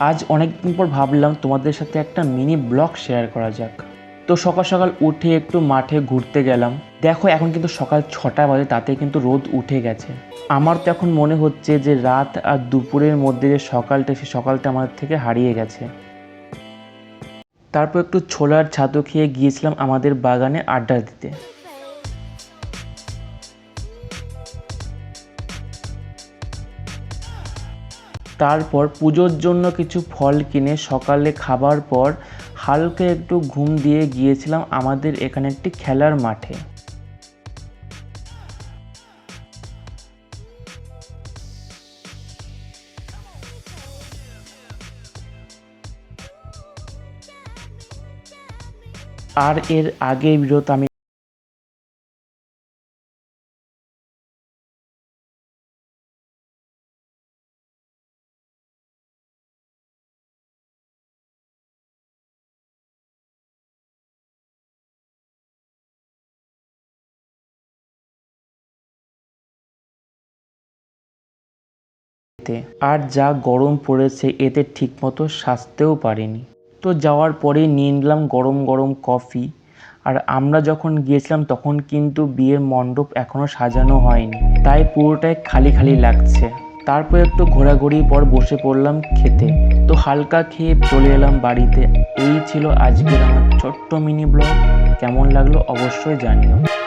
আজ অনেক দিন পর ভাবলাম তোমাদের সাথে একটা মিনি ব্লগ শেয়ার করা যাক। তো সকাল সকাল উঠে একটু মাঠে ঘুরতে গেলাম। দেখো, এখন কিন্তু সকাল ছটা বাজে, তাতে কিন্তু রোদ উঠে গেছে। আমার তো এখন মনে হচ্ছে যে রাত আর দুপুরের মধ্যে যে সকালটা, সে সকালটা আমাদের থেকে হারিয়ে গেছে। তারপর একটু ছোলার ছাতু খেয়ে গিয়েছিলাম আমাদের বাগানে আড্ডা দিতে। তারপর পুজোর জন্য কিছু ফল কিনে সকালে খাবার পর হালকা একটু ঘুম দিয়ে গিয়েছিলাম আমাদের এখানে একটি খেলার মাঠে। আর এর আগে বিরত আমি আর যা গরম পড়েছে, এতে ঠিকমতো সাজতেও পারিনি। তো যাওয়ার পরে নিয়ে নিলাম গরম গরম কফি। আর আমরা যখন গিয়েছিলাম, তখন কিন্তু বিয়ের মণ্ডপ এখনও সাজানো হয়নি। তাই পুরোটাই খালি খালি লাগছে। তারপর একটু ঘোরাঘুরি পর বসে পড়লাম খেতে। তো হালকা খেয়ে চলে এলাম বাড়িতে। এই ছিল আজকের আমার ছোট্ট মিনি ব্লগ। কেমন লাগল অবশ্যই জানিও।